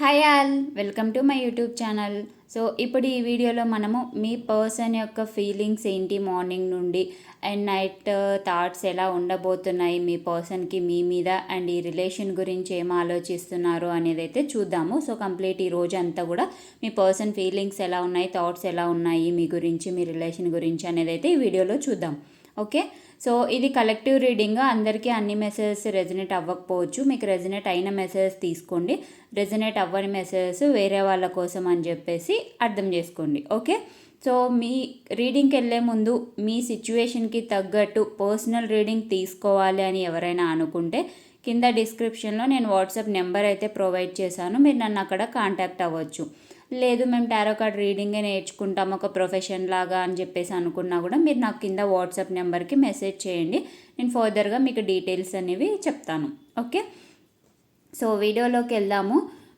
Hi all welcome to my YouTube channel. So ఇప్పుడు ఈ వీడియోలో మనము మీ పర్సన్ యొక్క ఫీలింగ్స్ ఏంటి మార్నింగ్ నుండి అండ్ నైట్ థాట్స్ ఎలా ఉండబోతున్నాయి మీ పర్సన్కి మీ మీద అండ్ ఈ రిలేషన్ గురించి ఏం ఆలోచిస్తున్నారు అనేది అయితే చూద్దాము. సో కంప్లీట్ ఈ రోజు అంతా కూడా మీ పర్సన్ ఫీలింగ్స్ ఎలా ఉన్నాయి థాట్స్ ఎలా ఉన్నాయి మీ గురించి మీ రిలేషన్ గురించి అనేది అయితే ఈ వీడియోలో చూద్దాం. ఓకే? సో ఇది కలెక్టివ్ రీడింగ్. అందరికీ అన్ని మెసేజెస్ రెజినేట్ అవ్వకపోవచ్చు. మీకు రెజినేట్ అయిన మెసేజెస్ తీసుకోండి. రెజనేట్ అవ్వని మెసేజెస్ వేరే వాళ్ళ కోసం అని చెప్పేసి అర్థం చేసుకోండి ఓకే? సో మీ రీడింగ్కి వెళ్ళే ముందు మీ సిచ్యువేషన్కి తగ్గట్టు పర్సనల్ రీడింగ్ తీసుకోవాలి అని ఎవరైనా అనుకుంటే కింద డిస్క్రిప్షన్లో నేను వాట్సాప్ నెంబర్ అయితే ప్రొవైడ్ చేశాను మీరు నన్ను అక్కడ కాంటాక్ట్ అవ్వచ్చు. లేదు మేము టారో కార్డ్ రీడింగే నేర్చుకుంటాం ఒక ప్రొఫెషన్ లాగా అని చెప్పేసి అనుకున్నా కూడా మీరు నాకు కింద వాట్సాప్ నెంబర్కి మెసేజ్ చేయండి నేను ఫర్దర్గా మీకు డీటెయిల్స్ అనేవి చెప్తాను ఓకే? సో వీడియోలోకి వెళ్దాము.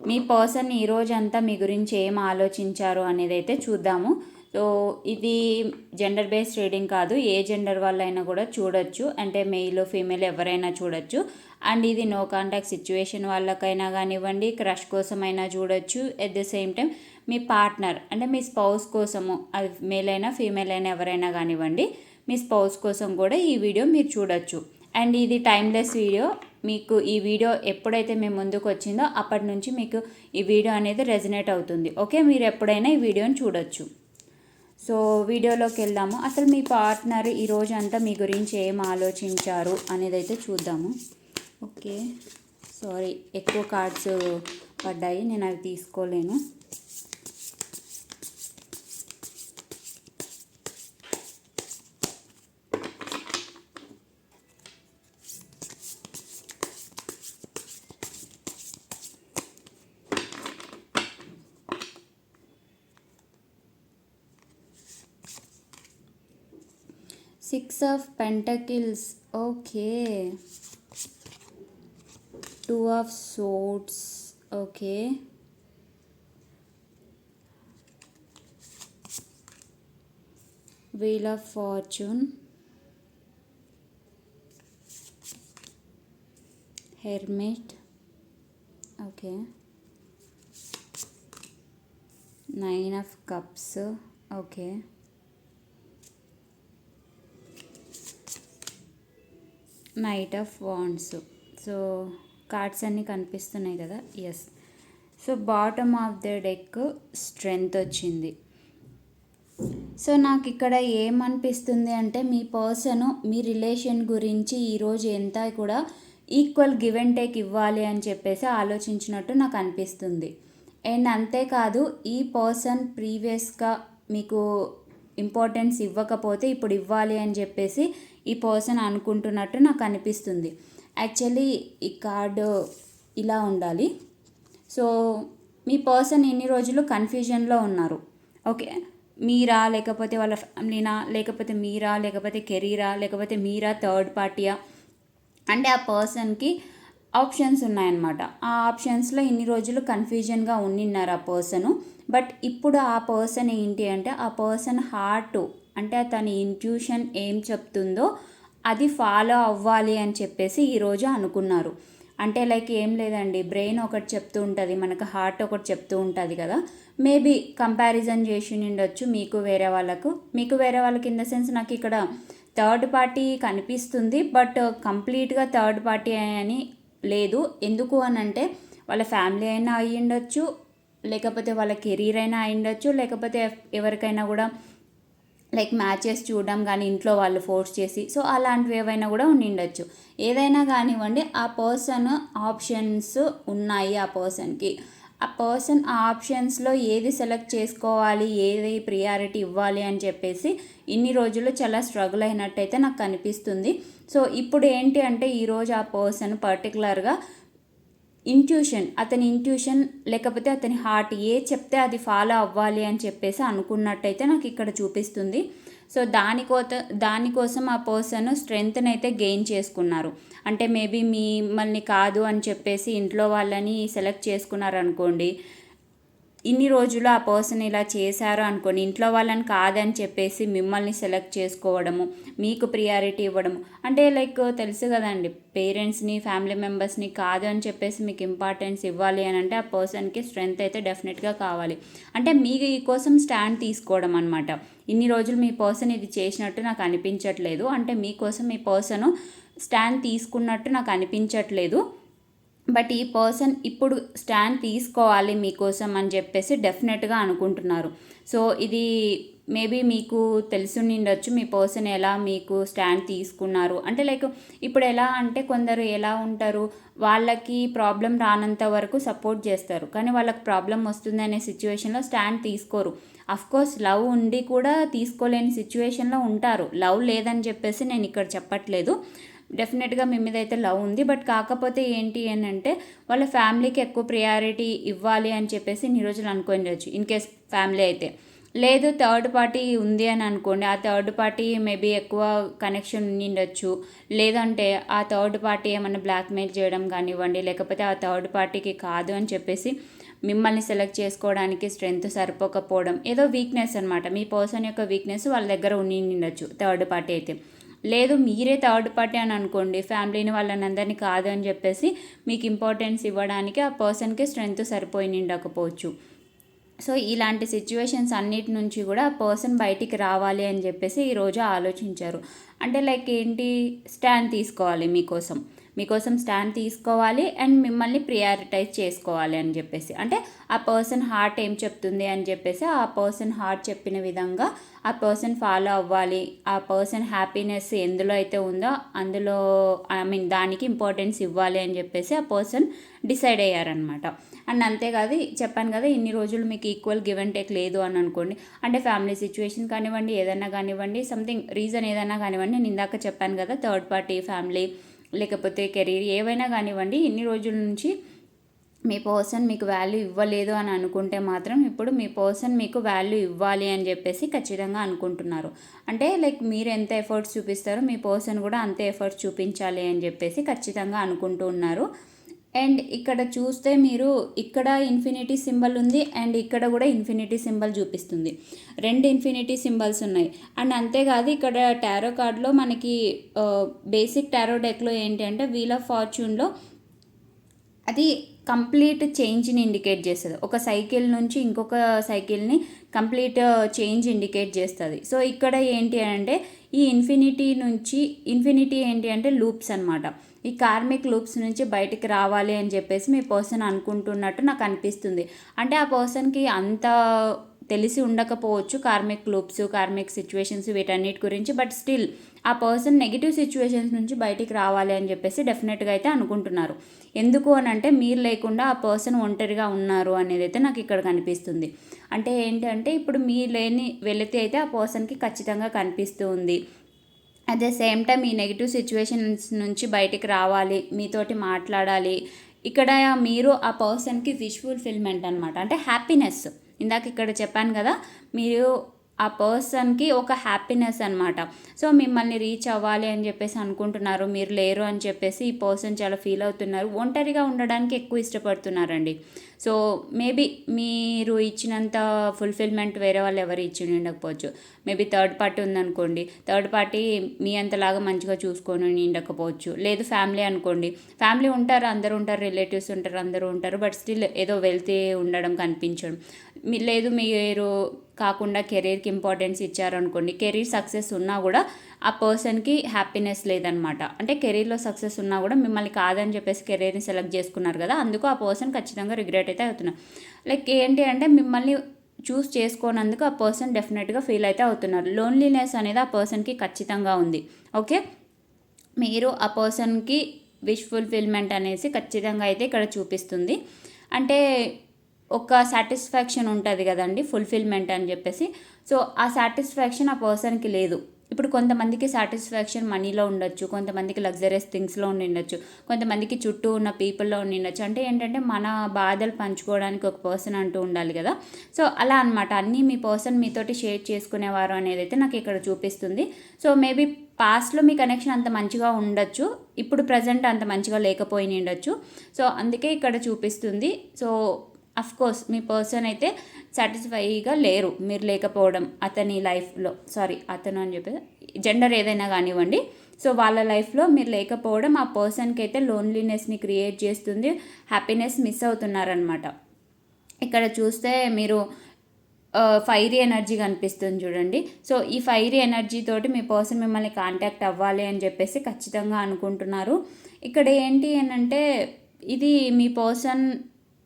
మీ పర్సన్ ఈ రోజంతా మీ గురించి ఏం ఆలోచించారు అనేది అయితే చూద్దాము. సో ఇది జెండర్ బేస్డ్ రీడింగ్ కాదు ఏ జెండర్ వాళ్ళైనా కూడా చూడొచ్చు. అంటే మెయిల్ ఫీమేల్ ఎవరైనా చూడొచ్చు. అండ్ ఇది నో కాంటాక్ట్ సిచ్యువేషన్ వాళ్ళకైనా కానివ్వండి క్రష్ కోసమైనా చూడొచ్చు. ఎట్ ద సేమ్ టైం మీ పార్ట్నర్ అంటే మీ స్పౌస్ కోసము అది మేల్ అయినా ఫీమేల్ అయినా ఎవరైనా కానివ్వండి మీ స్పౌస్ కోసం కూడా ఈ వీడియో మీరు చూడొచ్చు. అండ్ ఇది టైమ్లెస్ వీడియో. మీకు ఈ వీడియో ఎప్పుడైతే మేము ముందుకు వచ్చిందో అప్పటి నుంచి మీకు ఈ వీడియో అనేది రెజనేట్ అవుతుంది. ఓకే? మీరు ఎప్పుడైనా ఈ వీడియోని చూడొచ్చు. సో వీడియోలోకి వెళ్దాము. అసలు మీ పార్ట్నర్ ఈరోజు అంతా మీ గురించి ఏం ఆలోచించారు అనేది అయితే చూద్దాము. ఓకే? సారీ ఎక్కువ కార్డ్స్ పడ్డాయి. నేను అవి తీసుకోలేను. Six of Pentacles. Okay. Two of Swords. Okay. Wheel of Fortune. Hermit. Okay. Nine of Cups. Okay. Knight of wands so cards అన్నీ కనిపిస్తున్నాయి కదా? Yes so bottom of the deck strength వచ్చింది. So నాకు ఇక్కడ ఏమనిపిస్తుంది అంటే మీ పర్సన్ మీ relation గురించి ఈరోజు ఎంత కూడా ఈక్వల్ గివ్ అండ్ టేక్ ఇవ్వాలి అని చెప్పేసి ఆలోచించినట్టు నాకు అనిపిస్తుంది. అండ్ అంతేకాదు ఈ పర్సన్ ప్రీవియస్గా మీకు ఇంపార్టెన్స్ ఇవ్వకపోతే ఇప్పుడు ఇవ్వాలి అని చెప్పేసి ఈ పర్సన్ అనుకుంటున్నట్టు నాకు అనిపిస్తుంది. యాక్చువల్లీ ఈ కార్డు ఇలా ఉండాలి. సో మీ పర్సన్ ఇన్ని రోజులు కన్ఫ్యూజన్లో ఉన్నారు. ఓకే? మీరా? లేకపోతే వాళ్ళ ఫ్యామిలీనా? లేకపోతే మీరా? లేకపోతే కెరీరా? లేకపోతే మీరా? థర్డ్ పార్టీయా? అంటే ఆ పర్సన్కి ఆప్షన్స్ ఉన్నాయన్నమాట. ఆ ఆప్షన్స్లో ఇన్ని రోజులు కన్ఫ్యూజన్గా ఉండిన్నారు ఆ పర్సను. బట్ ఇప్పుడు ఆ పర్సన్ ఏంటి అంటే ఆ పర్సన్ హార్ట్ అంటే తన ఇంట్యూషన్ ఏం చెప్తుందో అది ఫాలో అవ్వాలి అని చెప్పేసి ఈరోజు అనుకున్నారు. అంటే లైక్ ఏం లేదండి బ్రెయిన్ ఒకటి చెప్తూ ఉంటుంది మనకు హార్ట్ ఒకటి చెప్తూ ఉంటుంది కదా. మేబీ కంపారిజన్ చేసి ఉండొచ్చు మీకు వేరే వాళ్ళకు. మీకు వేరే వాళ్ళకి ఇన్ ద సెన్స్ నాకు ఇక్కడ థర్డ్ పార్టీ కనిపిస్తుంది బట్ కంప్లీట్గా థర్డ్ పార్టీ అని లేదు. ఎందుకు అని అంటే వాళ్ళ ఫ్యామిలీ అయినా అయ్యి ఉండొచ్చు లేకపోతే వాళ్ళ కెరీర్ అయినా అయి ఉండొచ్చు లేకపోతే ఎవరికైనా కూడా లైక్ మ్యాచెస్ చూడడం కానీ ఇంట్లో వాళ్ళు ఫోర్స్ చేసి సో అలాంటివి ఏవైనా కూడా ఉండిండొచ్చు. ఏదైనా కానివ్వండి ఆ పర్సన్ ఆప్షన్స్ ఉన్నాయి ఆ పర్సన్కి. ఆ పర్సన్ ఆ ఆప్షన్స్లో ఏది సెలెక్ట్ చేసుకోవాలి ఏది ప్రియారిటీ ఇవ్వాలి అని చెప్పేసి ఇన్ని రోజులు చాలా స్ట్రగుల్ అయినట్టయితే నాకు కనిపిస్తుంది సో ఇప్పుడు ఏంటి అంటే ఈరోజు ఆ పర్సన్ పర్టికులర్గా ఇంట్యూషన్ అతని ఇంట్యూషన్ లేకపోతే అతని హార్ట్ ఏ చెప్తే అది ఫాలో అవ్వాలి అని చెప్పేసి అనుకున్నట్టయితే నాకు ఇక్కడ చూపిస్తుంది. సో దానికోత దానికోసం ఆ పర్సన్ స్ట్రెంగ్త్ని అయితే గెయిన్ చేసుకున్నారు. అంటే మేబీ మిమ్మల్ని కాదు అని చెప్పేసి ఇంట్లో వాళ్ళని సెలెక్ట్ చేసుకున్నారు అనుకోండి ఇన్ని రోజులు ఆ పర్సన్ ఇలా చేశారు అనుకోని ఇంట్లో వాళ్ళని కాదని చెప్పేసి మిమ్మల్ని సెలెక్ట్ చేసుకోవడము మీకు ప్రియారిటీ ఇవ్వడము. అంటే లైక్ తెలుసు కదండి పేరెంట్స్ని ఫ్యామిలీ మెంబర్స్ని కాదు అని చెప్పేసి మీకు ఇంపార్టెన్స్ ఇవ్వాలి అని అంటే ఆ పర్సన్కి స్ట్రెంగ్త్ అయితే డెఫినెట్గా కావాలి. అంటే మీకు ఈ కోసం స్టాండ్ తీసుకోవడం అనమాట ఇన్ని రోజులు మీ పర్సన్ ఇది చేసినట్టు నాకు అనిపించట్లేదు. అంటే మీకోసం మీ పర్సన్ స్టాండ్ తీసుకున్నట్టు నాకు అనిపించట్లేదు. బట్ ఈ పర్సన్ ఇప్పుడు స్టాండ్ తీసుకోవాలి మీకోసం అని చెప్పేసి డెఫినెట్గా అనుకుంటున్నారు. సో ఇది మేబీ మీకు తెలిసి ఉండొచ్చు మీ పర్సన్ ఎలా మీకు స్టాండ్ తీసుకున్నారు. అంటే లైక్ ఇప్పుడు ఎలా అంటే కొందరు ఎలా ఉంటారు వాళ్ళకి ప్రాబ్లం రానంత వరకు సపోర్ట్ చేస్తారు. కానీ వాళ్ళకి ప్రాబ్లం వస్తుంది అనే సిచ్యువేషన్లో స్టాండ్ తీసుకోరు. కోర్స్ లవ్ ఉండి కూడా తీసుకోలేని సిచ్యువేషన్లో ఉంటారు. లవ్ లేదని చెప్పేసి నేను ఇక్కడ చెప్పట్లేదు. డెఫినెట్గా మీ మీద అయితే లవ్ ఉంది. బట్ కాకపోతే ఏంటి అని అంటే వాళ్ళ ఫ్యామిలీకి ఎక్కువ ప్రియారిటీ ఇవ్వాలి అని చెప్పేసి ఇన్ని రోజులు అనుకోవచ్చు ఇన్ కేస్ ఫ్యామిలీ అయితే. లేదు థర్డ్ పార్టీ ఉంది అని అనుకోండి ఆ థర్డ్ పార్టీ మేబీ ఎక్కువ కనెక్షన్ ఉండొచ్చు. లేదంటే ఆ థర్డ్ పార్టీ ఏమైనా బ్లాక్మెయిల్ చేయడం కానివ్వండి లేకపోతే ఆ థర్డ్ పార్టీకి కాదు అని చెప్పేసి మిమ్మల్ని సెలెక్ట్ చేసుకోవడానికి స్ట్రెంగ్త్ సరిపోకపోవడం ఏదో వీక్నెస్ అనమాట మీ పర్సన్ యొక్క వీక్నెస్ వాళ్ళ దగ్గర ఉండి ఉండొచ్చు థర్డ్ పార్టీ అయితే. లేదు మీరే థర్డ్ పార్టీ అని అనుకోండి ఫ్యామిలీని వాళ్ళని అందరినీ కాదు అని చెప్పేసి మీకు ఇంపార్టెన్స్ ఇవ్వడానికి ఆ పర్సన్కి స్ట్రెంగ్త్ సరిపోయి ఉండకపోవచ్చు సో ఇలాంటి సిచ్యువేషన్స్ అన్నిటి నుంచి కూడా ఆ పర్సన్ బయటికి రావాలి అని చెప్పేసి ఈరోజు ఆలోచించారు. అంటే లైక్ ఏంటి? స్టాండ్ తీసుకోవాలి మీకోసం. మీకోసం స్టాండ్ తీసుకోవాలి అండ్ మిమ్మల్ని ప్రియారిటైజ్ చేసుకోవాలి అని చెప్పేసి. అంటే ఆ పర్సన్ హార్ట్ ఏం చెప్తుంది అని చెప్పేసి ఆ పర్సన్ హార్ట్ చెప్పిన విధంగా ఆ పర్సన్ ఫాలో అవ్వాలి. ఆ పర్సన్ హ్యాపీనెస్ ఎందులో అయితే ఉందో అందులో ఐ మీన్ దానికి ఇంపార్టెన్స్ ఇవ్వాలి అని చెప్పేసి ఆ పర్సన్ డిసైడ్ అయ్యారనమాట అండ్ అంతేకాదు చెప్పాను కదా ఇన్ని రోజులు మీకు ఈక్వల్ గివ్ అండ్ టేక్ లేదు అని అనుకోండి. అంటే ఫ్యామిలీ సిచ్యువేషన్ కానివ్వండి ఏదైనా కానివ్వండి సంథింగ్ రీజన్ ఏదైనా కానివ్వండి నేను ఇందాక చెప్పాను కదా థర్డ్ పార్టీ ఫ్యామిలీ లేకపోతే కెరీర్ ఏవైనా కానివ్వండి ఇన్ని రోజుల నుంచి మీ పర్సన్ మీకు వాల్యూ ఇవ్వలేదు అని అనుకుంటే మాత్రం ఇప్పుడు మీ పర్సన్ మీకు వాల్యూ ఇవ్వాలి అని చెప్పేసి ఖచ్చితంగా అనుకుంటున్నారు. అంటే లైక్ మీరు ఎంత ఎఫర్ట్స్ చూపిస్తారో మీ పర్సన్ కూడా అంతే ఎఫర్ట్స్ చూపించాలి అని చెప్పేసి ఖచ్చితంగా అనుకుంటూ ఉన్నారు. అండ్ ఇక్కడ చూస్తే మీరు ఇక్కడ ఇన్ఫినిటీ సింబల్ ఉంది అండ్ ఇక్కడ కూడా ఇన్ఫినిటీ సింబల్ చూపిస్తుంది. రెండు ఇన్ఫినిటీ సింబల్స్ ఉన్నాయి. అండ్ అంతేకాదు ఇక్కడ టారో కార్డ్లో మనకి బేసిక్ టారో డెక్లో ఏంటి అంటే వీల్ ఆఫ్ ఫార్చ్యూన్లో అది కంప్లీట్ చేంజ్ని ఇండికేట్ చేస్తుంది. ఒక సైకిల్ నుంచి ఇంకొక సైకిల్ని కంప్లీట్ చేంజ్ ఇండికేట్ చేస్తుంది. సో ఇక్కడ ఏంటి అంటే ఈ ఇన్ఫినిటీ నుంచి ఇన్ఫినిటీ ఏంటి అంటే లూప్స్ అనమాట ఈ కార్మిక్ లూప్స్ నుంచి బయటికి రావాలి అని చెప్పేసి మీ పర్సన్ అనుకుంటున్నట్టు నాకు అనిపిస్తుంది. అంటే ఆ పర్సన్కి అంత తెలిసి ఉండకపోవచ్చు కార్మిక్ లూప్స్ కార్మిక్ సిచ్యువేషన్స్ వీటన్నిటి గురించి. బట్ స్టిల్ ఆ పర్సన్ నెగిటివ్ సిచ్యువేషన్స్ నుంచి బయటికి రావాలి అని చెప్పేసి డెఫినెట్గా అయితే అనుకుంటున్నారు. ఎందుకు అని అంటే మీరు లేకుండా ఆ పర్సన్ ఒంటరిగా ఉన్నారు అనేది అయితే నాకు ఇక్కడ కనిపిస్తుంది. అంటే ఏంటంటే ఇప్పుడు మీరు లేని వెళితే అయితే ఆ పర్సన్కి ఖచ్చితంగా కనిపిస్తూ ఉంది అట్ ద సేమ్ టైం ఈ నెగిటివ్ సిచ్యువేషన్స్ నుంచి బయటికి రావాలి మీతోటి మాట్లాడాలి. ఇక్కడ మీరు ఆ పర్సన్కి విష్ ఫుల్ఫిల్మెంట్ అనమాట అంటే హ్యాపీనెస్ ఇందాక ఇక్కడ చెప్పాను కదా మీరు ఆ పర్సన్కి ఒక హ్యాపీనెస్ అనమాట సో మిమ్మల్ని రీచ్ అవ్వాలి అని చెప్పేసి అనుకుంటున్నారు మీరు లేరు అని చెప్పేసి ఈ పర్సన్ చాలా ఫీల్ అవుతున్నారు ఒంటరిగా ఉండడానికి ఎక్కువ ఇష్టపడుతున్నారండి. సో మేబీ మీరు ఇచ్చినంత ఫుల్ఫిల్మెంట్ వేరే వాళ్ళు ఎవరు ఇచ్చి ఉండకపోవచ్చు. మేబీ థర్డ్ పార్టీ ఉందనుకోండి థర్డ్ పార్టీ మీ అంతలాగా మంచిగా చూసుకొని ఉండకపోవచ్చు లేదు ఫ్యామిలీ అనుకోండి ఫ్యామిలీ ఉంటారు అందరూ ఉంటారు రిలేటివ్స్ ఉంటారు అందరూ ఉంటారు బట్ స్టిల్ ఏదో వెళ్తే ఉండడం కనిపించడం. లేదు మీరు కాకుండా కెరీర్కి ఇంపార్టెన్స్ ఇచ్చారనుకోండి కెరీర్ సక్సెస్ ఉన్నా కూడా ఆ పర్సన్కి హ్యాపీనెస్ లేదనమాట. అంటే కెరీర్లో సక్సెస్ ఉన్నా కూడా మిమ్మల్ని కాదని చెప్పేసి కెరీర్ని సెలెక్ట్ చేసుకున్నారు కదా అందుకు ఆ పర్సన్ ఖచ్చితంగా రిగ్రెట్ అయితే అవుతున్నారు. లైక్ ఏంటి అంటే మిమ్మల్ని చూస్ చేసుకోనందుకు ఆ పర్సన్ డెఫినెట్గా ఫీల్ అయితే అవుతున్నారు. లోన్లీనెస్ అనేది ఆ పర్సన్కి ఖచ్చితంగా ఉంది. ఓకే? మీరు ఆ పర్సన్కి విష్ ఫుల్ఫిల్మెంట్ అనేసి ఖచ్చితంగా అయితే ఇక్కడ చూపిస్తుంది. అంటే ఒక సాటిస్ఫాక్షన్ ఉంటుంది కదండి ఫుల్ఫిల్మెంట్ అని చెప్పేసి. సో ఆ సాటిస్ఫాక్షన్ ఆ పర్సన్కి లేదు. ఇప్పుడు కొంతమందికి సాటిస్ఫాక్షన్ మనీలో ఉండొచ్చు కొంతమందికి లగ్జరియస్ థింగ్స్లో ఉండొచ్చు కొంతమందికి చుట్టూ ఉన్న పీపుల్లో ఉండొచ్చు అంటే ఏంటంటే మన బాధలు పంచుకోవడానికి ఒక పర్సన్ అంటూ ఉండాలి కదా. సో అలా అనమాట అన్నీ మీ పర్సన్ మీతోటి షేర్ చేసుకునేవారు అనేది అయితే నాకు ఇక్కడ చూపిస్తుంది. సో మేబీ పాస్ట్లో మీ కనెక్షన్ అంత మంచిగా ఉండొచ్చు ఇప్పుడు ప్రజెంట్ అంత మంచిగా లేకపోయి ఉండొచ్చు సో అందుకే ఇక్కడ చూపిస్తుంది. సో కోర్స్ మీ పర్సన్ అయితే సాటిస్ఫైగా లేరు. మీరు లేకపోవడం అతని లైఫ్లో సారీ అతను అని చెప్పేసి జెండర్ ఏదైనా కానివ్వండి. సో వాళ్ళ లైఫ్లో మీరు లేకపోవడం ఆ పర్సన్కి అయితే లోన్లీనెస్ని క్రియేట్ చేస్తుంది. హ్యాపీనెస్ మిస్ అవుతున్నారనమాట ఇక్కడ చూస్తే మీరు ఫైరీ ఎనర్జీ కనిపిస్తుంది చూడండి. సో ఈ ఫైరీ ఎనర్జీ తోటి మీ పర్సన్ మిమ్మల్ని కాంటాక్ట్ అవ్వాలి అని చెప్పేసి ఖచ్చితంగా అనుకుంటున్నారు. ఇక్కడ ఏంటి అని అంటే ఇది మీ పర్సన్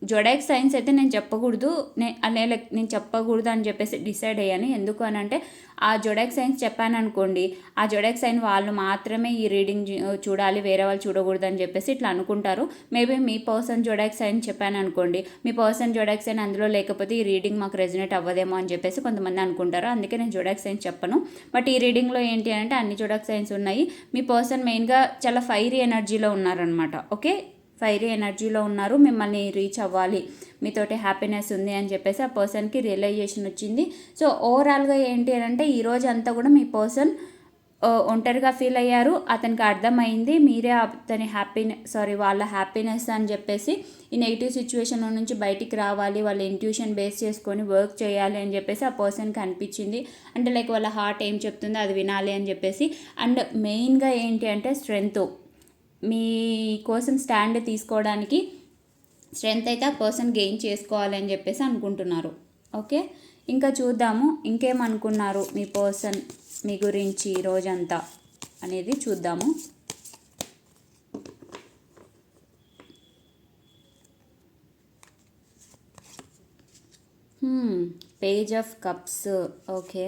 జొడాక్ సైన్స్ అయితే నేను చెప్పకూడదు. నే అనే నేను చెప్పకూడదు అని చెప్పేసి డిసైడ్ అయ్యాను. ఎందుకు అని అంటే ఆ జొడాక్ సైన్స్ చెప్పాను అనుకోండి ఆ జొడాక్ సైన్ వాళ్ళు మాత్రమే ఈ రీడింగ్ చూడాలి వేరే వాళ్ళు చూడకూడదు అని చెప్పేసి ఇట్లా అనుకుంటారు. మేబీ మీ పర్సన్ జొడాక్ సైన్ చెప్పాను అనుకోండి మీ పర్సన్ జొడాక్ సైన్ అందులో లేకపోతే ఈ రీడింగ్ మాకు రెజినేట్ అవ్వదేమో అని చెప్పేసి కొంతమంది అనుకుంటారు. అందుకే నేను జొడాక్ సైన్స్ చెప్పను. బట్ ఈ రీడింగ్లో ఏంటి అంటే అన్ని జొడాక్ సైన్స్ ఉన్నాయి. మీ పర్సన్ మెయిన్గా చాలా ఫైరీ ఎనర్జీలో ఉన్నారనమాట. ఓకే? ఫైరీ ఎనర్జీలో ఉన్నారు. మిమ్మల్ని రీచ్ అవ్వాలి. మీతోటి హ్యాపీనెస్ ఉంది అని చెప్పేసి ఆ పర్సన్కి రియలైజేషన్ వచ్చింది. సో ఓవరాల్గా ఏంటి అని అంటే ఈరోజు అంతా కూడా మీ పర్సన్ ఒంటరిగా ఫీల్ అయ్యారు. అతనికి అర్థమైంది. మీరే అతని హ్యాపీనెస్ సారీ వాళ్ళ హ్యాపీనెస్ అని చెప్పేసి ఈ నెగిటివ్ సిచ్యువేషన్ నుంచి బయటికి రావాలి. వాళ్ళ ఇంట్యూషన్ బేస్ చేసుకొని వర్క్ చేయాలి అని చెప్పేసి ఆ పర్సన్కి అనిపించింది. అంటే లైక్ వాళ్ళ హార్ట్ ఏం చెప్తుందో అది వినాలి అని చెప్పేసి. అండ్ మెయిన్గా ఏంటి అంటే స్ట్రెంగ్త్ మీ కోసం స్టాండ్ తీసుకోవడానికి స్ట్రెంగ్త్ అయితే ఆ పర్సన్ గెయిన్ చేసుకోవాలని చెప్పేసి అనుకుంటున్నారు. ఓకే? ఇంకా చూద్దాము. ఇంకేమనుకున్నారు మీ పర్సన్ మీ గురించి రోజంతా అనేది చూద్దాము. Page of cups. Okay.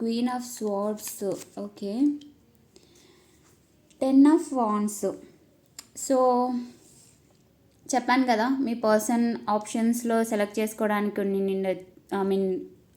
Queen of swords. Okay. Ten of wands so చెప్పాను కదా మీ పర్సన్ ఆప్షన్స్లో సెలెక్ట్ చేసుకోవడానికి ఉండి ఐ మీన్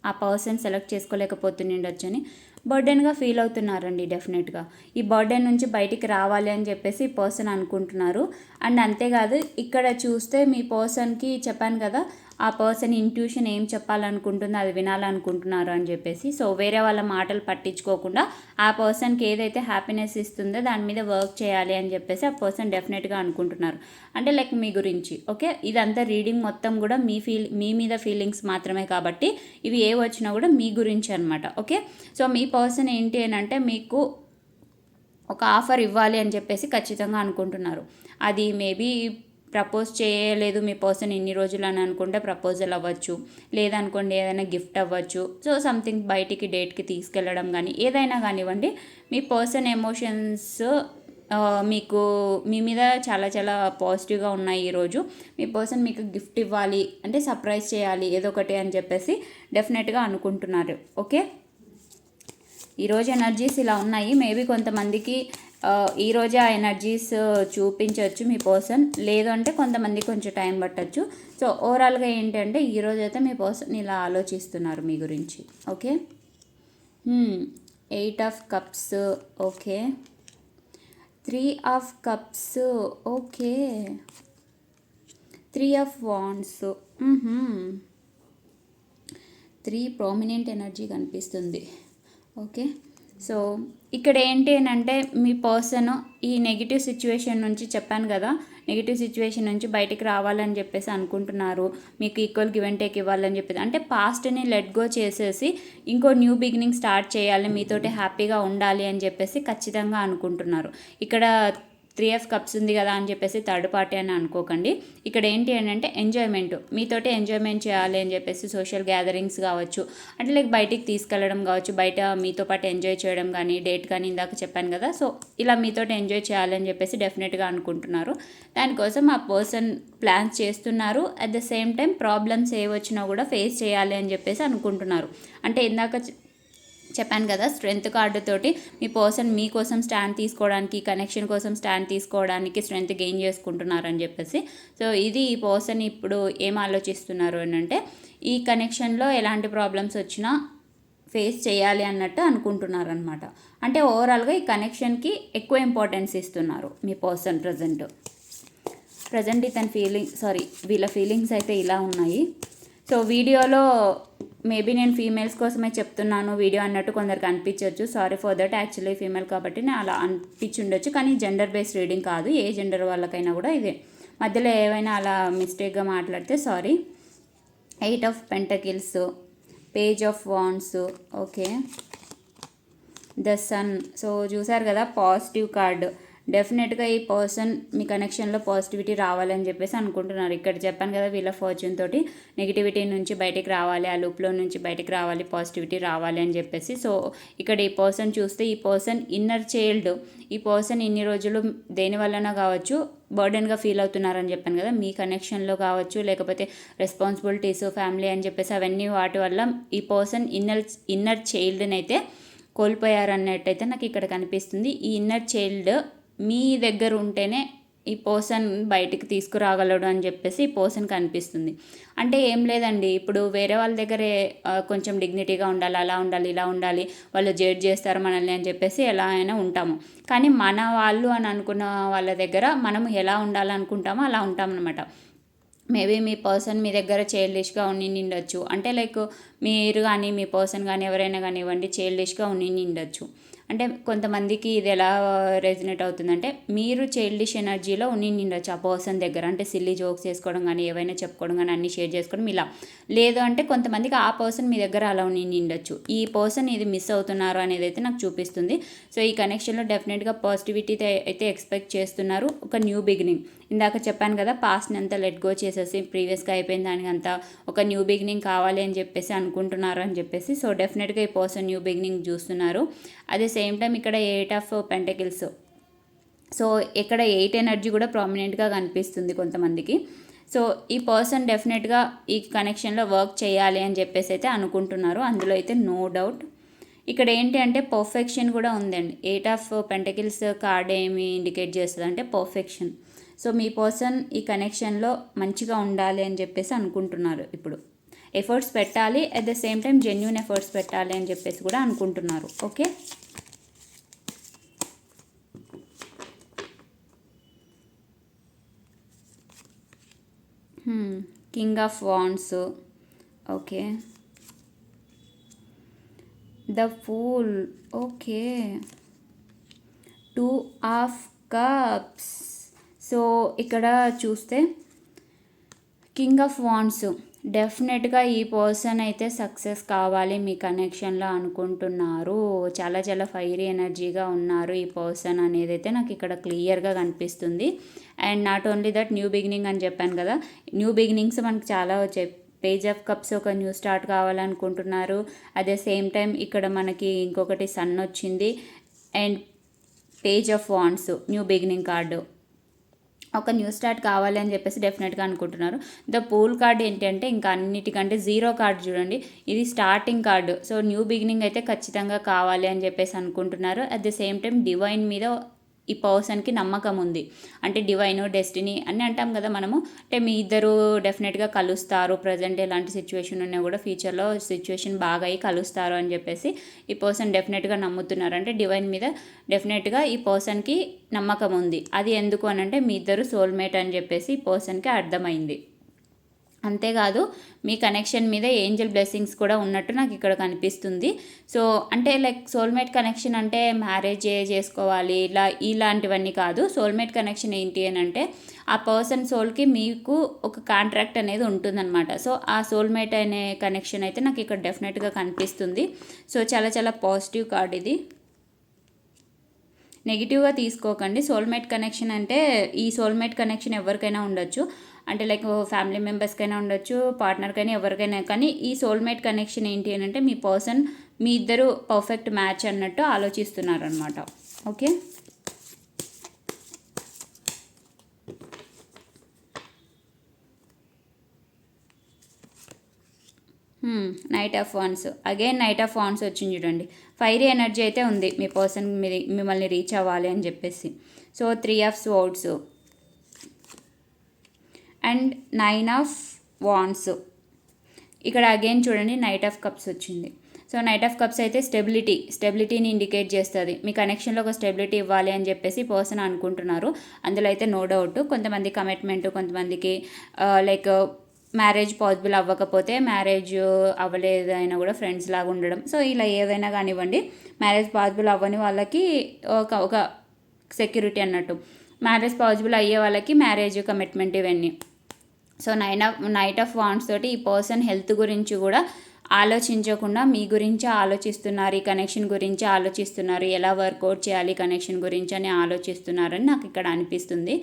ఆ పర్సన్ సెలెక్ట్ చేసుకోలేకపోతుండొచ్చు అని బర్డెన్గా ఫీల్ అవుతున్నారండి డెఫినెట్గా ఈ బర్డెన్ నుంచి బయటికి రావాలి అని చెప్పేసి ఈ పర్సన్ అనుకుంటున్నారు. అండ్ అంతేకాదు ఇక్కడ చూస్తే మీ పర్సన్కి చెప్పాను కదా ఆ పర్సన్ ఇంట్యూషన్ ఏం చెప్పాలనుకుంటుందో అది వినాలనుకుంటున్నారు అని చెప్పేసి సో వేరే వాళ్ళ మాటలు పట్టించుకోకుండా ఆ పర్సన్కి ఏదైతే హ్యాపీనెస్ ఇస్తుందో దాని మీద వర్క్ చేయాలి అని చెప్పేసి ఆ పర్సన్ డెఫినెట్గా అనుకుంటున్నారు. అంటే లైక్ మీ గురించి ఓకే ఇదంతా రీడింగ్ మొత్తం కూడా మీ ఫీల్ మీ మీద ఫీలింగ్స్ మాత్రమే కాబట్టి ఇవి ఏ వచ్చినా కూడా మీ గురించి అనమాట ఓకే సో మీ పర్సన్ ఏంటి అని అంటే మీకు ఒక ఆఫర్ ఇవ్వాలి అని చెప్పేసి ఖచ్చితంగా అనుకుంటున్నారు. అది మేబీ ప్రపోజ్ చేయలేదు మీ పర్సన్ ఇన్ని రోజులు అని అనుకుంటే ప్రపోజల్ అవ్వచ్చు. లేదనుకోండి ఏదైనా గిఫ్ట్ అవ్వచ్చు. సో సంథింగ్ బయటికి డేట్కి తీసుకెళ్ళడం కానీ ఏదైనా కానివ్వండి మీ పర్సన్ ఎమోషన్స్ మీకు మీ మీద చాలా చాలా పాజిటివ్గా ఉన్నాయి ఈరోజు మీ పర్సన్ మీకు గిఫ్ట్ ఇవ్వాలి అంటే సర్ప్రైజ్ చేయాలి ఏదో ఒకటి అని చెప్పేసి డెఫినెట్గా అనుకుంటున్నారు. ఓకే? ఈరోజు ఎనర్జీస్ ఇలా ఉన్నాయి. మేబీ కొంతమందికి ఈరోజే ఆ ఎనర్జీస్ చూపించవచ్చు మీ పర్సన్ లేదు అంటే కొంతమంది కొంచెం టైం పట్టచ్చు. సో ఓవరాల్గా ఏంటంటే ఈరోజు అయితే మీ పర్సన్ ఇలా ఆలోచిస్తున్నారు మీ గురించి. Okay eight of cups okay three of cups okay three of wands three prominent energy కనిపిస్తుంది. ఓకే సో ఇక్కడ ఏంటి అని అంటే మీ పర్సన్ ఈ నెగిటివ్ సిచ్యువేషన్ నుంచి చెప్పాను కదా నెగిటివ్ సిచ్యువేషన్ నుంచి బయటికి రావాలని చెప్పేసి అనుకుంటున్నారు మీకు ఈక్వల్ గివ్ అండ్ టేక్ ఇవ్వాలని చెప్పేసి. అంటే పాస్ట్ని లెట్ గో చేసేసి ఇంకో న్యూ బిగినింగ్ స్టార్ట్ చేయాలి మీతోటి హ్యాపీగా ఉండాలి అని చెప్పేసి ఖచ్చితంగా అనుకుంటున్నారు. ఇక్కడ త్రీ ఎఫ్ కప్స్ ఉంది కదా అని చెప్పేసి థర్డ్ పార్టీ అని అనుకోకండి. ఇక్కడ ఏంటి అని అంటే ఎంజాయ్మెంట్ మీతోటి ఎంజాయ్మెంట్ చేయాలి అని చెప్పేసి సోషల్ గ్యాదరింగ్స్ కావచ్చు అంటే లైక్ బయటికి తీసుకెళ్ళడం కావచ్చు బయట మీతో పాటు ఎంజాయ్ చేయడం కానీ డేట్ కానీ ఇందాక చెప్పాను కదా. సో ఇలా మీతోటి ఎంజాయ్ చేయాలని చెప్పేసి డెఫినెట్గా అనుకుంటున్నారు. దానికోసం ఆ పర్సన్ ప్లాన్స్ చేస్తున్నారు. At the same time problems ఏ వచ్చినా కూడా ఫేస్ చేయాలి అని చెప్పేసి అనుకుంటున్నారు. అంటే ఇందాక చెప్పాను కదా స్ట్రెంత్ కార్డుతోటి మీ పర్సన్ మీకోసం స్టాండ్ తీసుకోవడానికి కనెక్షన్ కోసం స్టాండ్ తీసుకోవడానికి స్ట్రెంత్ గెయిన్ చేసుకుంటున్నారని చెప్పేసి. సో ఇది ఈ పర్సన్ ఇప్పుడు ఏం ఆలోచిస్తున్నారు అంటే ఈ కనెక్షన్లో ఎలాంటి ప్రాబ్లమ్స్ వచ్చినా ఫేస్ చేయాలి అన్నట్టు అనుకుంటున్నారు అనమాట అంటే ఓవరాల్గా ఈ కనెక్షన్కి ఎక్కువ ఇంపార్టెన్స్ ఇస్తున్నారు మీ పర్సన్ ప్రజెంట్ ప్రజెంట్ ఇతని ఫీలింగ్ సారీ వీళ్ళ ఫీలింగ్స్ అయితే ఇలా ఉన్నాయి. సో వీడియోలో మేబీ నేను ఫీమేల్స్ కోసమే చెప్తున్నాను వీడియో అన్నట్టు కొందరికి అనిపించవచ్చు sorry for that actually female కాబట్టి నేను అలా అనిపించి ఉండొచ్చు కానీ జెండర్ బేస్డ్ రీడింగ్ కాదు ఏ జెండర్ వాళ్ళకైనా కూడా ఇదే. మధ్యలో ఏవైనా అలా మిస్టేక్గా మాట్లాడితే sorry eight of pentacles page of wands okay the sun so చూసారు కదా పాజిటివ్ కార్డు డెఫినెట్గా ఈ పర్సన్ మీ కనెక్షన్లో పాజిటివిటీ రావాలని చెప్పేసి అనుకుంటున్నారు. ఇక్కడ చెప్పాను కదా వీళ్ళ ఫార్చ్యూన్ తోటి నెగిటివిటీ నుంచి బయటికి రావాలి ఆ లూప్లో నుంచి బయటికి రావాలి పాజిటివిటీ రావాలి అని చెప్పేసి. సో ఇక్కడ ఈ పర్సన్ చూస్తే ఈ పర్సన్ ఇన్నర్ చైల్డ్ ఈ పర్సన్ ఇన్ని రోజులు దేని వలన కావచ్చు బర్డెన్గా ఫీల్ అవుతున్నారని చెప్పాను కదా. మీ కనెక్షన్లో కావచ్చు లేకపోతే రెస్పాన్సిబిలిటీస్ ఫ్యామిలీ అని చెప్పేసి అవన్నీ వాటి వల్ల ఈ పర్సన్ ఇన్నర్ ఇన్నర్ చైల్డ్ని అయితే కోల్పోయారన్నట్టయితే నాకు ఇక్కడ కనిపిస్తుంది. ఈ ఇన్నర్ చైల్డ్ మీ దగ్గర ఉంటేనే ఈ పర్సన్ బయటికి తీసుకురాగలడు అని చెప్పేసి ఈ పర్సన్కి కనిపిస్తుంది. అంటే ఏం లేదండి ఇప్పుడు వేరే వాళ్ళ దగ్గరే కొంచెం డిగ్నిటీగా ఉండాలి అలా ఉండాలి ఇలా ఉండాలి వాళ్ళు జడ్జ్ చేస్తారు మనల్ని అని చెప్పేసి ఎలా అయినా ఉంటాము. కానీ మన వాళ్ళు అని అనుకున్న వాళ్ళ దగ్గర మనం ఎలా ఉండాలనుకుంటామో అలా ఉంటామన్నమాట. మేబీ మీ పర్సన్ మీ దగ్గర చైల్డిష్గా ఉండి నిండొచ్చు. అంటే లైక్ మీరు కానీ మీ పర్సన్ కానీ ఎవరైనా కానివ్వండి చైల్డిష్గా ఉండి నిండొచ్చు. అంటే కొంతమందికి ఇది ఎలా రెజినేట్ అవుతుందంటే మీరు చైల్డిష్ ఎనర్జీలో ఉండి నిండొచ్చు ఆ పర్సన్ దగ్గర. అంటే సిల్లీ జోక్స్ చేసుకోవడం కానీ ఏవైనా చెప్పుకోవడం కానీ అన్నీ షేర్ చేసుకోవడం ఇలా. లేదు అంటే కొంతమందికి ఆ పర్సన్ మీ దగ్గర అలా ఉండి నిండొచ్చు ఈ పర్సన్ ఇది మిస్ అవుతున్నారు అనేది అయితే నాకు చూపిస్తుంది. సో ఈ కనెక్షన్లో డెఫినెట్గా పాజిటివిటీ అయితే ఎక్స్పెక్ట్ చేస్తున్నారు ఒక న్యూ బిగినింగ్ ఇందాక చెప్పాను కదా పాస్ట్ని అంతా లెట్ గో చేసేసి ప్రీవియస్గా అయిపోయిన దానికి అంతా ఒక న్యూ బిగినింగ్ కావాలి అని చెప్పేసి అనుకుంటున్నారు అని చెప్పేసి సో డెఫినెట్గా ఈ పర్సన్ న్యూ బిగినింగ్ చూస్తున్నారు. అదే సేమ్ టైం ఇక్కడ ఎయిట్ ఆఫ్ పెంటకిల్స్ సో ఇక్కడ ఎయిట్ ఎనర్జీ కూడా ప్రామినెంట్గా కనిపిస్తుంది కొంతమందికి. సో ఈ పర్సన్ డెఫినెట్గా ఈ కనెక్షన్లో వర్క్ చేయాలి అని చెప్పేసి అయితే అనుకుంటున్నారు. అందులో అయితే నో డౌట్ ఇక్కడ ఏంటి అంటే పర్ఫెక్షన్ కూడా ఉందండి. ఎయిట్ ఆఫ్ పెంటకిల్స్ కార్డ్ ఏమి ఇండికేట్ చేస్తుంది అంటే పర్ఫెక్షన్ సో మీ పర్సన్ ఈ కనెక్షన్లో మంచిగా ఉండాలి అని చెప్పేసి అనుకుంటున్నారు ఇప్పుడు. ఎఫర్ట్స్ పెట్టాలి at the same time genuine efforts పెట్టాలి అని చెప్పేసి కూడా అనుకుంటున్నారు. Okay? King of wands. Okay. The fool okay. Two of cups. So ఇక్కడ చూస్తే కింగ్ ఆఫ్ వాన్స్. డెఫినెట్గా ఈ పర్సన్ అయితే సక్సెస్ కావాలి మీ కనెక్షన్లో అనుకుంటున్నారు. చాలా చాలా ఫైరీ ఎనర్జీగా ఉన్నారు ఈ పర్సన్ అనేది అయితే నాకు ఇక్కడ క్లియర్గా కనిపిస్తుంది. And not only that new beginning అని చెప్పాను కదా న్యూ బిగినింగ్స్ మనకు చాలా వచ్చాయి పేజ్ ఆఫ్ కప్స్ ఒక న్యూ స్టార్ట్ కావాలనుకుంటున్నారు. అదే సేమ్ టైం ఇక్కడ మనకి ఇంకొకటి సన్ వచ్చింది. And page of wands new beginning card. ఒక న్యూ స్టార్ట్ కావాలి అని చెప్పేసి డెఫినెట్గా అనుకుంటున్నారు. ద పూల్ కార్డ్ ఏంటంటే ఇంకా అన్నిటికంటే జీరో కార్డ్ చూడండి. ఇది starting card. So new beginning అయితే ఖచ్చితంగా కావాలి అని చెప్పేసి అనుకుంటున్నారు. At the same time divine మీద ఈ పర్సన్కి నమ్మకం ఉంది. అంటే డివైన్ డెస్టినీ అని అంటాం కదా మనము. అంటే మీ ఇద్దరు డెఫినెట్గా కలుస్తారు. ప్రజెంట్ ఎలాంటి సిచ్యువేషన్ ఉన్నా కూడా ఫ్యూచర్లో సిచ్యువేషన్ బాగా అయ్యి కలుస్తారు అని చెప్పేసి ఈ పర్సన్ డెఫినెట్గా నమ్ముతున్నారు. అంటే డివైన్ మీద డెఫినెట్గా ఈ పర్సన్కి నమ్మకం ఉంది. అది ఎందుకు అని అంటే మీ ఇద్దరు సోల్మేట్ అని చెప్పేసి ఈ పర్సన్కి అర్థమైంది. అంతేకాదు మీ కనెక్షన్ మీద ఏంజల్ బ్లెస్సింగ్స్ కూడా ఉన్నట్టు నాకు ఇక్కడ కనిపిస్తుంది. సో అంటే లైక్ సోల్మేట్ కనెక్షన్ అంటే మ్యారేజ్ చేసుకోవాలి ఇలా ఇలాంటివన్నీ కాదు. సోల్మేట్ కనెక్షన్ ఏంటి అని అంటే ఆ పర్సన్ సోల్కి మీకు ఒక కాంట్రాక్ట్ అనేది ఉంటుందన్నమాట. సో ఆ సోల్మేట్ అనే కనెక్షన్ అయితే నాకు ఇక్కడ డెఫినెట్గా కనిపిస్తుంది. సో చాలా చాలా పాజిటివ్ కార్డ్ ఇది. నెగిటివ్గా తీసుకోకండి. సోల్మేట్ కనెక్షన్ అంటే ఈ సోల్మేట్ కనెక్షన్ ఎవరికైనా ఉండొచ్చు. అంటే లైక్ ఫ్యామిలీ మెంబర్స్కైనా ఉండొచ్చు పార్ట్నర్కైనా ఎవరికైనా కానీ ఈ సోల్మేట్ కనెక్షన్ ఏంటి అని అంటే మీ పర్సన్ మీ ఇద్దరు పర్ఫెక్ట్ మ్యాచ్ అన్నట్టు ఆలోచిస్తున్నారు అనమాట okay knight of wands again knight of wands వచ్చింది చూడండి. ఫైరీ ఎనర్జీ అయితే ఉంది మీ పర్సన్ మీ మిమ్మల్ని రీచ్ అవ్వాలి అని చెప్పేసి. So three of swords and nine of wands. ఇక్కడ అగైన్ చూడండి నైట్ ఆఫ్ కప్స్ వచ్చింది. సో నైట్ ఆఫ్ కప్స్ అయితే స్టెబిలిటీ స్టెబిలిటీని ఇండికేట్ చేస్తుంది. మీ కనెక్షన్లో ఒక స్టెబిలిటీ ఇవ్వాలి అని చెప్పేసి పర్సన్ అనుకుంటున్నారు. అందులో అయితే నో డౌట్. కొంతమంది కమిట్మెంట్ కొంతమందికి లైక్ మ్యారేజ్ పాసిబుల్ అవ్వకపోతే మ్యారేజ్ అవ్వలేదైనా కూడా ఫ్రెండ్స్ లాగా ఉండడం. సో ఇలా ఏదైనా కానివ్వండి మ్యారేజ్ పాసిబుల్ అవ్వని వాళ్ళకి ఒక ఒక సెక్యూరిటీ అన్నట్టు. మ్యారేజ్ పాసిబుల్ అయ్యే వాళ్ళకి మ్యారేజ్ కమిట్మెంట్ ఇవన్నీ. So nine of knight of wands తోటి ఈ పర్సన్ హెల్త్ గురించి కూడా ఆలోచించకుండా మీ గురించి ఆలోచిస్తున్నారు ఈ కనెక్షన్ గురించి ఆలోచిస్తున్నారు ఎలా వర్కౌట్ చేయాలి కనెక్షన్ గురించి అని ఆలోచిస్తున్నారని నాకు ఇక్కడ అనిపిస్తుంది.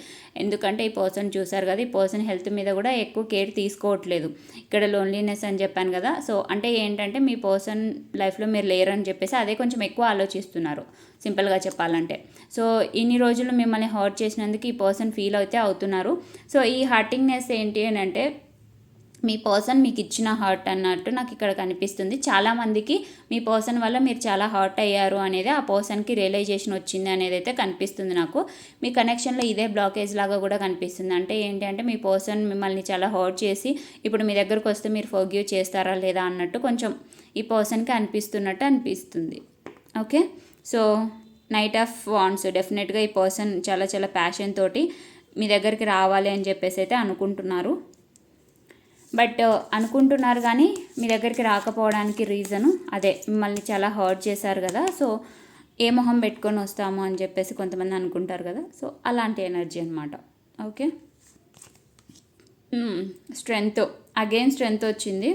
ఎందుకంటే ఈ పర్సన్ చూసారు కదా ఈ పర్సన్ హెల్త్ మీద కూడా ఎక్కువ కేర్ తీసుకోవట్లేదు. ఇక్కడ లోన్లీనెస్ అని చెప్పాను కదా సో అంటే ఏంటంటే మీ పర్సన్ లైఫ్లో మీరు లేరని చెప్పేసి అదే కొంచెం ఎక్కువ ఆలోచిస్తున్నారు సింపుల్గా చెప్పాలంటే. సో ఇన్ని రోజులు మిమ్మల్ని హర్ట్ చేసినందుకు ఈ పర్సన్ ఫీల్ అయితే అవుతున్నారు. సో ఈ హర్టింగ్నెస్ ఏంటి అని అంటే మీ పర్సన్ మీకు ఇచ్చిన హర్ట్ అన్నట్టు నాకు ఇక్కడ కనిపిస్తుంది. చాలామందికి మీ పర్సన్ వల్ల మీరు చాలా హర్ట్ అయ్యారు అనేది ఆ పర్సన్కి రియలైజేషన్ వచ్చింది అనేది అయితే కనిపిస్తుంది నాకు. మీ కనెక్షన్లో ఇదే బ్లాకేజ్ లాగా కూడా కనిపిస్తుంది. అంటే ఏంటి అంటే మీ పర్సన్ మిమ్మల్ని చాలా హర్ట్ చేసి ఇప్పుడు మీ దగ్గరకు వస్తే మీరు ఫోగ్యూ చేస్తారా లేదా అన్నట్టు కొంచెం ఈ పర్సన్కి అనిపిస్తున్నట్టు అనిపిస్తుంది. Okay? So knight of wands డెఫినెట్గా ఈ పర్సన్ చాలా చాలా ప్యాషన్ తోటి మీ దగ్గరికి రావాలి అని చెప్పేసి అయితే అనుకుంటున్నారు. బట్ uh, అనుకుంటున్నారు కానీ మీ దగ్గరికి రాకపోవడానికి రీజను అదే మిమ్మల్ని చాలా హర్ట్ చేశారు కదా సో ఏ మొహం పెట్టుకొని వస్తాము అని చెప్పేసి కొంతమంది అనుకుంటారు కదా సో అలాంటి ఎనర్జీ అనమాట ఓకే? స్ట్రెంగ్త్ అగైన్ స్ట్రెంగ్త్ వచ్చింది.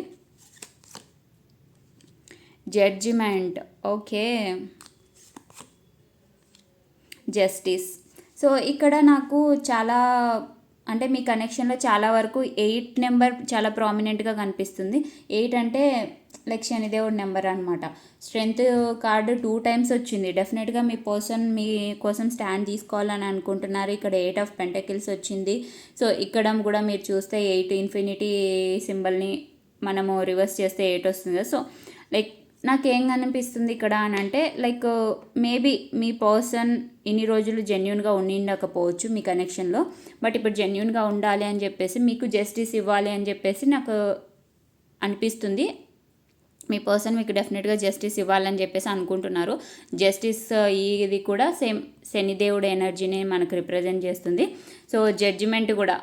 Judgement okay. జస్టిస్ సో ఇక్కడ నాకు చాలా అంటే మీ కనెక్షన్లో చాలా వరకు ఎయిట్ నెంబర్ చాలా ప్రామినెంట్గా కనిపిస్తుంది. ఎయిట్ అంటే లైక్ శనిదేవుడు నెంబర్ అనమాట స్ట్రెంగ్త్ కార్డు టూ టైమ్స్ వచ్చింది. డెఫినెట్గా మీ పర్సన్ మీ కోసం స్టాండ్ తీసుకోవాలని అనుకుంటున్నారు. ఇక్కడ ఎయిట్ ఆఫ్ పెంటకిల్స్ వచ్చింది. సో ఇక్కడ కూడా మీరు చూస్తే ఎయిట్ ఇన్ఫినిటీ సింబల్ని మనము రివర్స్ చేస్తే ఎయిట్ వస్తుంది సో లైక్ నాకేం అనిపిస్తుంది ఇక్కడ అని అంటే లైక్ మేబీ మీ పర్సన్ ఇన్ని రోజులు జెన్యున్గా ఉండిండకపోవచ్చు మీ కనెక్షన్లో బట్ ఇప్పుడు జెన్యున్గా ఉండాలి అని చెప్పేసి మీకు జస్టిస్ ఇవ్వాలి అని చెప్పేసి నాకు అనిపిస్తుంది. మీ పర్సన్ మీకు డెఫినెట్గా జస్టిస్ ఇవ్వాలని చెప్పేసి అనుకుంటున్నారు. జస్టిస్ uh, ఇది కూడా సేమ్ శనిదేవుడు ఎనర్జీని మనకు రిప్రజెంట్ చేస్తుంది. సో జడ్జిమెంట్ కూడా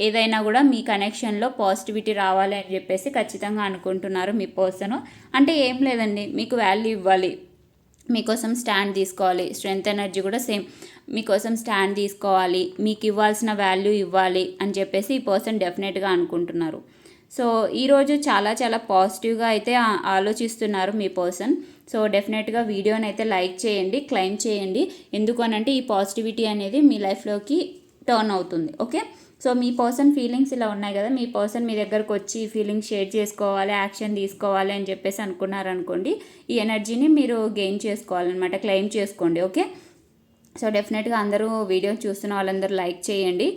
ఏదైనా కూడా మీ కనెక్షన్లో పాజిటివిటీ రావాలి అని చెప్పేసి ఖచ్చితంగా అనుకుంటున్నారు మీ పర్సన్. అంటే ఏం లేదండి మీకు వాల్యూ ఇవ్వాలి. మీకోసం స్టాండ్ తీసుకోవాలి. స్ట్రెంగ్త్ ఎనర్జీ కూడా సేమ్. మీకోసం స్టాండ్ తీసుకోవాలి. మీకు ఇవ్వాల్సిన వాల్యూ ఇవ్వాలి అని చెప్పేసి ఈ పర్సన్ డెఫినెట్గా అనుకుంటున్నారు. సో ఈరోజు చాలా చాలా పాజిటివ్గా అయితే ఆలోచిస్తున్నారు మీ పర్సన్. సో డెఫినెట్గా వీడియోని అయితే లైక్ చేయండి క్లైమ్ చేయండి. ఎందుకు అంటే ఈ పాజిటివిటీ అనేది మీ లైఫ్లోకి టర్న్ అవుతుంది. ఓకే? సో మీ పర్సన్ ఫీలింగ్స్ ఇలా ఉన్నాయి కదా మీ పర్సన్ మీ దగ్గరకు వచ్చి ఫీలింగ్స్ షేర్ చేసుకోవాలి యాక్షన్ తీసుకోవాలి అని చెప్పేసి అనుకున్నారనుకోండి ఈ ఎనర్జీని మీరు గెయిన్ చేసుకోవాలన్నమాట క్లెయిమ్ చేసుకోండి ఓకే? సో డెఫినెట్గా అందరూ వీడియో చూస్తున్న వాళ్ళందరూ లైక్ చేయండి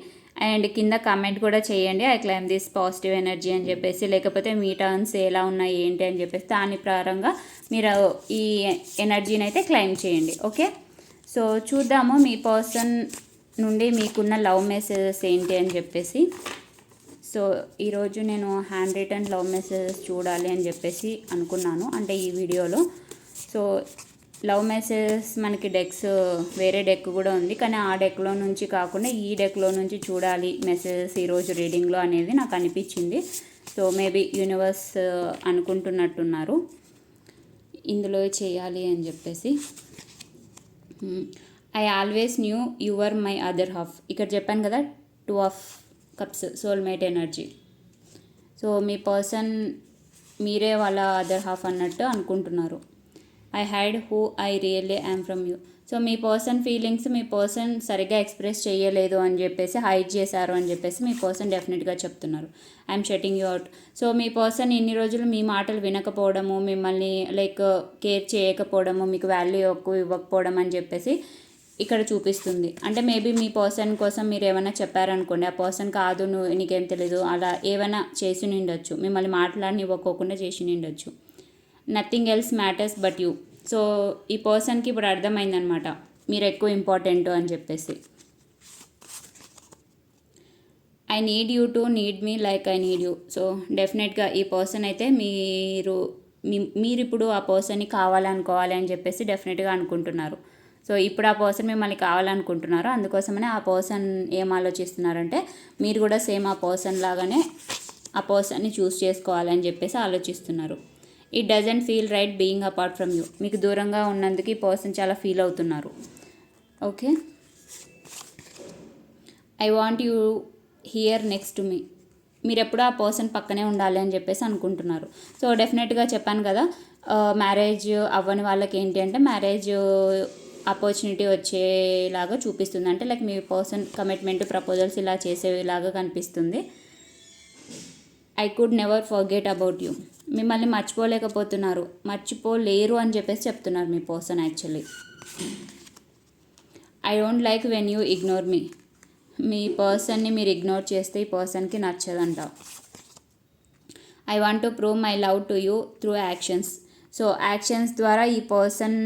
అండ్ కింద కమెంట్ కూడా చేయండి I claim this positive energy అని చెప్పేసి లేకపోతే మీ టర్న్స్ ఎలా ఉన్నాయి ఏంటి అని చెప్పేసి దాని ప్రారంగా మీరు ఈ ఎనర్జీని అయితే క్లైమ్ చేయండి ఓకే? సో చూద్దాము మీ పర్సన్ నుండి మీకున్న లవ్ మెసేజెస్ ఏంటి అని చెప్పేసి. సో ఈరోజు నేను హ్యాండ్ రిటర్న్ లవ్ మెసేజెస్ చూడాలి అని చెప్పేసి అనుకున్నాను అంటే ఈ వీడియోలో. సో లవ్ మెసేజెస్ మనకి డెక్స్ వేరే డెక్ కూడా ఉంది కానీ ఆ డెక్లో నుంచి కాకుండా ఈ డెక్లో నుంచి చూడాలి మెసేజెస్ ఈరోజు రీడింగ్లో అనేది నాకు అనిపించింది. సో మేబీ యూనివర్స్ అనుకుంటున్నట్టున్నారు. ఇందులో చేయాలి అని చెప్పేసి. I always knew you're my other half ఇక్కడ చెప్పాను కదా two of cups soulmate energy so me person మీరే వాళ్ళ అదర్ హాఫ్ అన్నట్టు అనుకుంటున్నారు. I had who I really I'm from you so me person feelings మీ పర్సన్ సరిగ్గా ఎక్స్ప్రెస్ చేయలేదు అని చెప్పేసి హైడ్ చేశారు అని చెప్పేసి మీ పర్సన్ డెఫినెట్గా చెప్తున్నారు. I'm shutting you out so me person ఇన్ని రోజులు మీ మాటలు వినకపోవడము మిమ్మల్ని లైక్ కేర్ చేయకపోవడము మీకు వాల్యూ ఎక్కువ ఇవ్వకపోవడం అని చెప్పేసి ఇక్కడ చూపిస్తుంది. అంటే మేబీ మీ పర్సన్ కోసం మీరు ఏమైనా చెప్పారనుకోండి ఆ పర్సన్ కాదు నువ్వు నీకేం తెలీదు అలా ఏమైనా చేసి నిండొచ్చు. మిమ్మల్ని మాట్లాడి ఇవ్వకోకుండా చేసి నిండొచ్చు. Nothing else matters but you so ఈ పర్సన్కి ఇప్పుడు అర్థమైందనమాట. మీరు ఎక్కువ ఇంపార్టెంట్ అని చెప్పేసి. I need you to need me like I need you so డెఫినెట్గా ఈ పర్సన్ అయితే మీరు మీరు ఇప్పుడు ఆ పర్సన్ని కావాలనుకోవాలి అని చెప్పేసి డెఫినెట్గా అనుకుంటున్నారు. సో ఇప్పుడు ఆ పర్సన్ మిమ్మల్ని కావాలనుకుంటున్నారు అందుకోసమనే ఆ పర్సన్ ఏం ఆలోచిస్తున్నారంటే మీరు కూడా సేమ్ ఆ పర్సన్ లాగానే ఆ పర్సన్ని చూస్ చేసుకోవాలని చెప్పేసి ఆలోచిస్తున్నారు. It doesn't feel right being apart from you మీకు దూరంగా ఉన్నందుకు ఈ పర్సన్ చాలా ఫీల్ అవుతున్నారు. Okay I want you here next మీ మీరు ఎప్పుడు ఆ పర్సన్ పక్కనే ఉండాలి అని చెప్పేసి అనుకుంటున్నారు. సో డెఫినెట్గా చెప్పాను కదా మ్యారేజ్ అవ్వని వాళ్ళకి ఏంటి అంటే మ్యారేజ్ ఆపర్చునిటీ వచ్చేలాగా చూపిస్తుంది. అంటే లైక్ మీ పర్సన్ కమిట్మెంట్ ప్రపోజల్స్ ఇలా చేసేలాగా కనిపిస్తుంది. I could never forget about you మిమ్మల్ని మర్చిపోలేకపోతున్నారు. మర్చిపోలేరు అని చెప్పేసి చెప్తున్నారు మీ person actually I don't like when you ignore me మీ పర్సన్ని మీరు ఇగ్నోర్ చేస్తే ఈ పర్సన్కి నచ్చదంట. I want to prove my love to you through actions so actions ద్వారా ఈ పర్సన్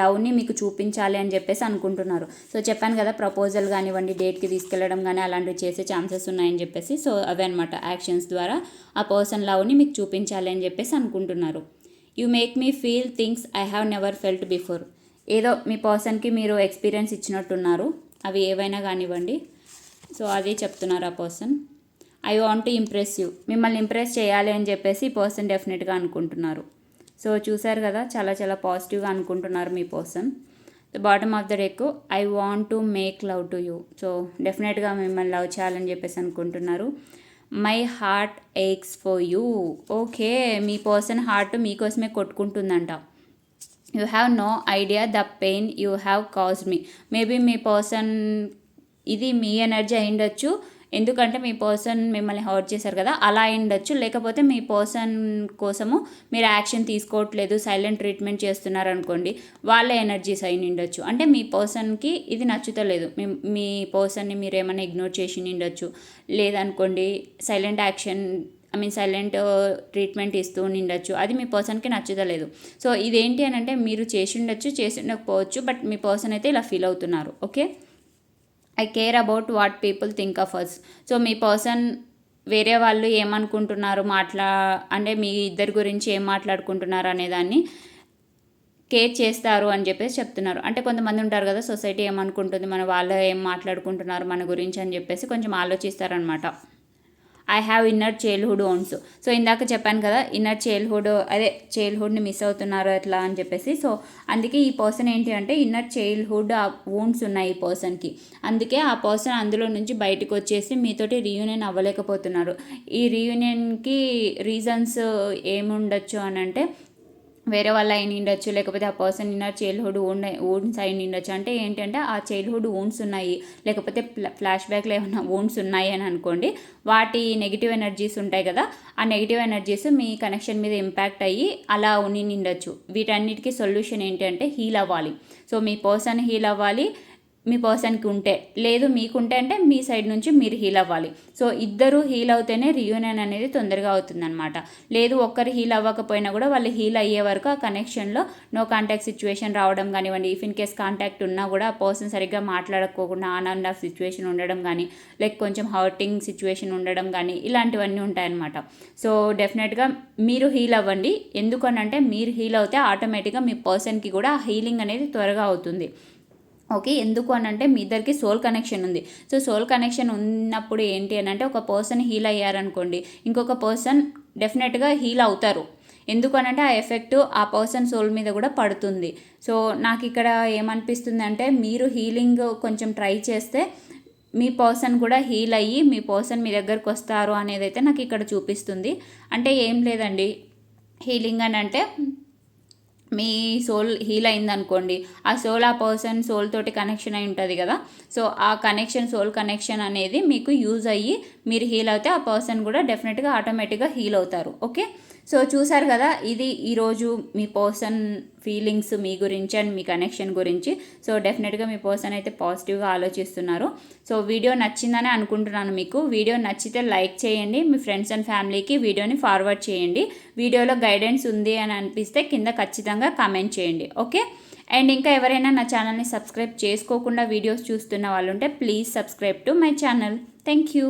లవ్ని మీకు చూపించాలి అని చెప్పేసి అనుకుంటున్నారు. సో చెప్పాను కదా ప్రపోజల్ కానివ్వండి డేట్కి తీసుకెళ్ళడం కానీ అలాంటివి చేసే ఛాన్సెస్ ఉన్నాయని చెప్పేసి సో అవే అనమాట యాక్షన్స్ ద్వారా ఆ పర్సన్ లవ్ని మీకు చూపించాలి అని చెప్పేసి అనుకుంటున్నారు. You make me feel things I have never felt before ఏదో మీ పర్సన్కి మీరు ఎక్స్పీరియన్స్ ఇచ్చినట్టున్నారు. అవి ఏవైనా కానివ్వండి. సో అదే చెప్తున్నారు ఆ person I want to impress you మిమ్మల్ని ఇంప్రెస్ చేయాలి అని చెప్పేసి ఈ పర్సన్ డెఫినెట్గా అనుకుంటున్నారు. సో చూసారు కదా చాలా చాలా పాజిటివ్గా అనుకుంటున్నారు మీ person. The bottom of the deck I want to make love to you. So డెఫినెట్గా మిమ్మల్ని లవ్ చేయాలని చెప్పేసి అనుకుంటున్నారు. My heart aches for you. Okay me person heart మీకోసమే కొట్టుకుంటుందంట. You have no idea the pain you have caused me. Maybe me person ఇది మీ energy అయిండొచ్చు ఎందుకంటే మీ person మిమ్మల్ని హర్ట్ చేశారు కదా అలా ఉండొచ్చు లేకపోతే మీ పర్సన్ కోసము మీరు యాక్షన్ తీసుకోవట్లేదు సైలెంట్ ట్రీట్మెంట్ చేస్తున్నారు అనుకోండి వాళ్ళ ఎనర్జీస్ అయి ఉండొచ్చు అంటే మీ పర్సన్కి ఇది నచ్చుతలేదు. మీ మీ పర్సన్ని మీరు ఏమైనా ఇగ్నోర్ చేసి ఉండొచ్చు లేదనుకోండి silent action I mean silent treatment ఇస్తూ ఉండొచ్చు అది మీ పర్సన్కి నచ్చుతలేదు. సో ఇదేంటి అని అంటే మీరు చేసి ఉండొచ్చు చేసి ఉండకపోవచ్చు బట్ మీ పర్సన్ అయితే ఇలా ఫీల్ అవుతున్నారు. Okay? I care about what people think of us so me person వేరే వాళ్ళు ఏమనుకుంటున్నారు మాట్లా అంటే మీ ఇద్దరి గురించి ఏం మాట్లాడుకుంటున్నారు అనేదాన్ని కేర్ చేస్తారు అని చెప్పేసి చెప్తున్నారు. అంటే కొంతమంది ఉంటారు కదా సొసైటీ ఏమనుకుంటుంది మన వాళ్ళు ఏం మాట్లాడుకుంటున్నారు మన గురించి అని చెప్పేసి కొంచెం ఆలోచిస్తారనమాట I have inner childhood wounds so ఇందాక చెప్పాను కదా ఇన్నర్ చైల్డ్హుడ్ అదే చైల్డ్హుడ్ని మిస్ అవుతున్నారు ఎట్లా అని చెప్పేసి. సో అందుకే ఈ పర్సన్ ఏంటి అంటే ఇన్నర్ చైల్డ్హుడ్ ఓన్స్ ఉన్నాయి ఈ పర్సన్కి అందుకే ఆ పర్సన్ అందులో నుంచి బయటకు వచ్చేసి మీతోటి రీయూనియన్ అవ్వలేకపోతున్నారు. ఈ రీయూనియన్కి రీజన్స్ ఏముండొచ్చు అని అంటే వేరే వాళ్ళ అయిన ఉండొచ్చు లేకపోతే ఆ person inner childhood wound wounds అయిన ఉండొచ్చు. అంటే ఏంటంటే ఆ చైల్డ్హుడ్ ఓన్స్ ఉన్నాయి లేకపోతే ఫ్లాష్ బ్యాక్లో ఏమైనా ఓన్స్ ఉన్నాయి అని అనుకోండి వాటి నెగిటివ్ ఎనర్జీస్ ఉంటాయి కదా ఆ నెగిటివ్ ఎనర్జీస్ మీ కనెక్షన్ మీద ఇంపాక్ట్ అయ్యి అలా ఉని నిండొచ్చు. వీటన్నిటికీ సొల్యూషన్ ఏంటంటే హీల్ అవ్వాలి. సో మీ పర్సన్ హీల్ అవ్వాలి మీ పర్సన్కి ఉంటే లేదు మీకుంటే అంటే మీ సైడ్ నుంచి మీరు హీల్ అవ్వాలి. సో ఇద్దరు హీల్ అవుతేనే రియూనియన్ అనేది తొందరగా అవుతుందన్నమాట. లేదు ఒక్కరు హీల్ అవ్వకపోయినా కూడా వాళ్ళు హీల్ అయ్యే వరకు ఆ కనెక్షన్లో నో కాంటాక్ట్ సిచ్యువేషన్ రావడం కానివ్వండి ఇఫ్ ఇన్ కేస్ కాంటాక్ట్ ఉన్నా కూడా ఆ పర్సన్ సరిగ్గా మాట్లాడకోకుండా ఆన్ అండ్ ఆఫ్ సిచ్యువేషన్ ఉండడం కానీ లైక్ కొంచెం హర్టింగ్ సిచ్యువేషన్ ఉండడం కానీ ఇలాంటివన్నీ ఉంటాయన్నమాట. సో డెఫినెట్గా మీరు హీల్ అవ్వండి. ఎందుకనంటే మీరు హీల్ అవుతే ఆటోమేటిక్గా మీ పర్సన్కి కూడా హీలింగ్ అనేది త్వరగా అవుతుంది. ఓకే ఎందుకు అని అంటే మీ ఇద్దరికి సోల్ కనెక్షన్ ఉంది. సో సోల్ కనెక్షన్ ఉన్నప్పుడు ఏంటి అని అంటే ఒక పర్సన్ హీల్ అయ్యారనుకోండి ఇంకొక పర్సన్ డెఫినెట్గా హీల్ అవుతారు. ఎందుకనంటే ఆ ఎఫెక్ట్ ఆ పర్సన్ సోల్ మీద కూడా పడుతుంది. సో నాకు ఇక్కడ ఏమనిపిస్తుంది అంటే మీరు హీలింగ్ కొంచెం ట్రై చేస్తే మీ పర్సన్ కూడా హీల్ అయ్యి మీ పర్సన్ మీ దగ్గరకు వస్తారు అనేది అయితే నాకు ఇక్కడ చూపిస్తుంది. అంటే ఏం లేదండి. హీలింగ్ అని అంటే మీ సోల్ హీల్ అయిందనుకోండి ఆ సోల్ ఆ పర్సన్ సోల్ తోటి కనెక్షన్ అయి ఉంటుంది కదా. సో ఆ కనెక్షన్ సోల్ కనెక్షన్ అనేది మీకు యూజ్ అయ్యి మీరు హీల్ అవుతే ఆ పర్సన్ కూడా డెఫినెట్గా ఆటోమేటిక్గా హీల్ అవుతారు. ఓకే? సో చూసారు కదా ఇది ఈరోజు మీ పర్సన్ ఫీలింగ్స్ మీ గురించి అండ్ మీ కనెక్షన్ గురించి. సో డెఫినెట్గా మీ పర్సన్ అయితే పాజిటివ్గా ఆలోచిస్తున్నారు. సో వీడియో నచ్చిందని అనుకుంటున్నాను మీకు. వీడియో నచ్చితే లైక్ చేయండి. మీ ఫ్రెండ్స్ అండ్ ఫ్యామిలీకి వీడియోని ఫార్వర్డ్ చేయండి. వీడియోలో గైడెన్స్ ఉంది అని అనిపిస్తే కింద ఖచ్చితంగా కామెంట్ చేయండి. ఓకే? అండ్ ఇంకా ఎవరైనా నా ఛానల్ని సబ్స్క్రైబ్ చేసుకోకుండా వీడియోస్ చూస్తున్న వాళ్ళు ఉంటే please subscribe to my channel. Thank you.